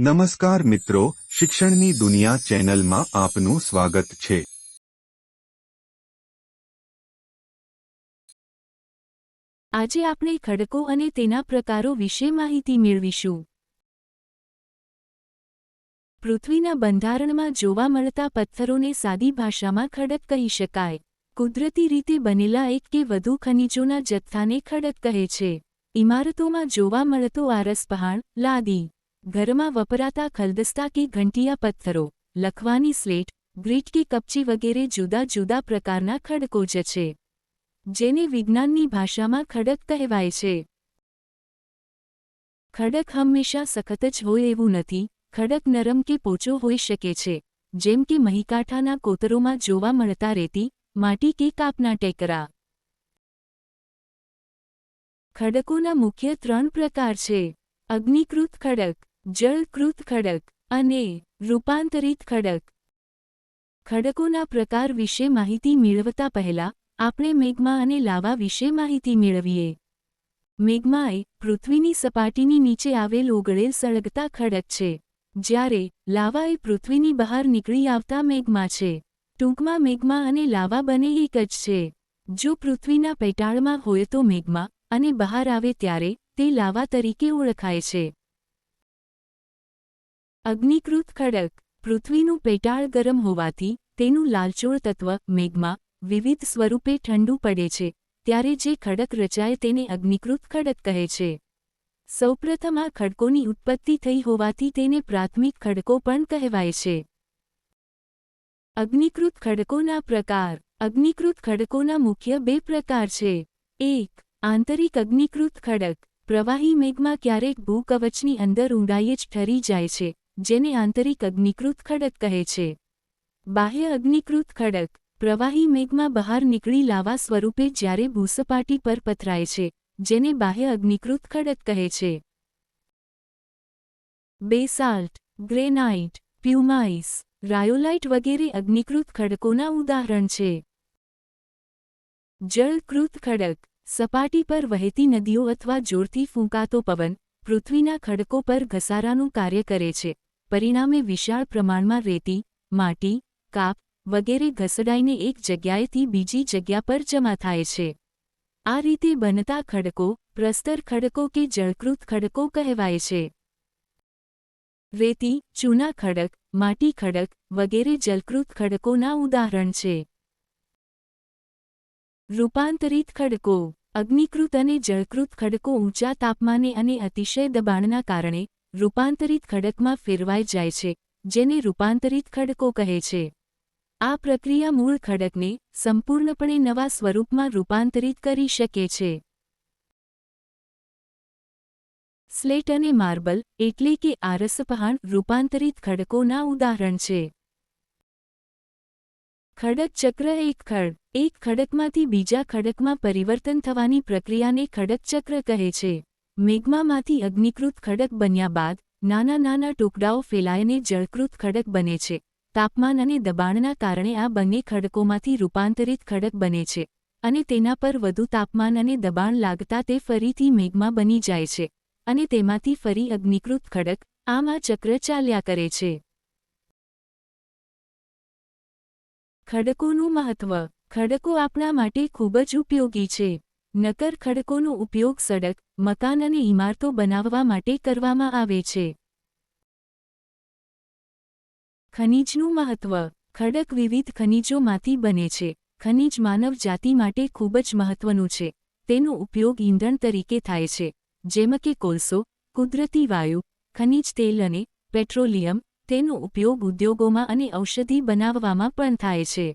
નમસ્કાર મિત્રો, શિક્ષણની દુનિયા ચેનલમાં આપનું સ્વાગત છે. આજે આપણે ખડકો અને તેના પ્રકારો વિશે માહિતી મેળવીશું. પૃથ્વીના બંધારણમાં જોવા મળતા પથ્થરોને સાદી ભાષામાં ખડક કહી શકાય. કુદરતી રીતે બનેલા એક કે વધુ ખનિજોના જથ્થાને ખડક કહે છે. ઇમારતોમાં જોવા મળતો આરસપહાણ લાદી. ઘરમાં વપરાતા ખલદસ્તા કે ઘંટિયા પથ્થરો, લખવાની સ્લેટ ગ્રીટ કે કપચી વગેરે જુદા જુદા પ્રકારના ખડકો જ છે, જેને વિજ્ઞાનની ભાષામાં ખડક કહેવાય છે. ખડક હંમેશા સખત જ હોય એવું નથી, ખડક નરમ કે પોચો હોઈ શકે છે, જેમ કે મહીકાંઠાના કોતરોમાં જોવા મળતા રેતી, માટી કે કાપના ટેકરા. ખડકોના મુખ્ય ત્રણ પ્રકાર છે, અગ્નિકૃત ખડક જળકૃત ખડક અને રૂપાંતરિત ખડક. ખડકોના પ્રકાર વિશે માહિતી મેળવતા પહેલા, આપણે મેઘમા અને લાવા વિશે માહિતી મેળવીએ. મેઘમા એ પૃથ્વીની સપાટીની નીચે આવેલ ઓગળેલ સળગતા ખડક છે. જ્યારે લાવા એ પૃથ્વીની બહાર નીકળી આવતા મેઘમા છે. ટૂંકમાં મેઘમા અને લાવા બને એક જ છે. જો પૃથ્વીના પેટાળમાં હોય તો મેઘમા અને બહાર આવે ત્યારે તે લાવા તરીકે ઓળખાય છે. અગ્નિકૃત ખડક પૃથ્વીનું પેટાળ ગરમ હોવાથી તેનું લાલચોળ તત્વ, મેઘમાં, વિવિધ સ્વરૂપે ઠંડુ પડે છે, ત્યારે જે ખડક રચાય તેને અગ્નિકૃત ખડક કહે છે. સૌપ્રથમ આ ખડકોની ઉત્પત્તિ થઈ હોવાથી તેને પ્રાથમિક ખડકો પણ કહેવાય છે. અગ્નિકૃત ખડકોના પ્રકાર, અગ્નિકૃત ખડકોના મુખ્ય બે પ્રકાર છે. એક, આંતરિક અગ્નિકૃત ખડક, પ્રવાહી મેઘમાં ક્યારેક ભૂકવચની અંદર ઊંડાઈએ જ ઠરી જાય છે. જેને આંતરિક અગ્નિકૃત ખડક કહે છે. બાહ્ય અગ્નિકૃત ખડક, પ્રવાહી મેઘમાં બહાર નીકળી લાવા સ્વરૂપે જ્યારે ભૂસપાટી પર પથરાય છે, જેને બાહ્ય અગ્નિકૃત ખડક કહે છે. બેસાલ્ટ, ગ્રેનાઇટ, પ્યુમાઇસ, રાયોલાઇટ વગેરે અગ્નિકૃત ખડકોના ઉદાહરણ છે. જળકૃત ખડક, સપાટી પર વહેતી નદીઓ અથવા જોરથી ફૂંકાતો પવન, પૃથ્વીના ખડકો પર ઘસારાનું કાર્ય કરે છે. પરિણામે વિશાળ પ્રમાણમાં રેતી, માટી, કાપ વગેરે ઘસડાઈને એક જગ્યાએથી બીજી જગ્યા પર જમા થાય છે. આ રીતે બનતા ખડકો, પ્રસ્તર ખડકો કે જળકૃત ખડકો કહેવાય છે. રેતી, ચૂના ખડક, માટી ખડક વગેરે જલકૃત ખડકોના ઉદાહરણ છે. રૂપાંતરિત ખડકો અગ્નિકૃત અને જળકૃત ખડકો ઊંચા તાપમાને અને અતિશય દબાણના કારણે રૂપાંતરિત ખડકમાં ફેરવાઈ જાય છે, જેને રૂપાંતરિત ખડકો કહે છે. આ પ્રક્રિયા મૂળ ખડકને સંપૂર્ણપણે નવા સ્વરૂપમાં રૂપાંતરિત કરી શકે છે. સ્લેટ અને માર્બલ એટલે કે આરસપહાણ રૂપાંતરિત ખડકોના ઉદાહરણ છે. ખડક ચક્ર એક ખડ, એક ખડકમાંથી બીજા ખડકમાં પરિવર્તન થવાની પ્રક્રિયાને ખડક ચક્ર કહે છે. મેઘમામાંથી અગ્નિકૃત ખડક બન્યા બાદ નાના નાના ટુકડાઓ ફેલાયને જળકૃત ખડક બને છે. તાપમાન અને દબાણના કારણે આ બંને ખડકોમાંથી રૂપાંતરિત ખડક બને છે અને તેના પર વધુ તાપમાન અને દબાણ લાગતા તે ફરીથી મેઘમાં બની જાય છે અને તેમાંથી ફરી અગ્નિકૃત ખડક આમ આ ચક્ર ચાલ્યા કરે છે. ખડકોનું મહત્વ. ખડકો આપણા માટે ખૂબ જ ઉપયોગી છે. નકર ખડકોનો ઉપયોગ સડક, મકાન અને ઇમારતો બનાવવા માટે કરવામાં આવે છે. ખનિજનું મહત્વ. ખડક વિવિધ ખનિજોમાંથી બને છે. ખનિજ માનવ જાતિ માટે ખૂબ જ મહત્વનું છે. તેનો ઉપયોગ ઈંધણ તરીકે થાય છે. જેમ કે કોલસો, કુદરતી વાયુ, ખનિજ તેલ અને પેટ્રોલિયમ. તેનો ઉપયોગ ઉદ્યોગોમાં અને ઔષધિ બનાવવામાં પણ થાય છે.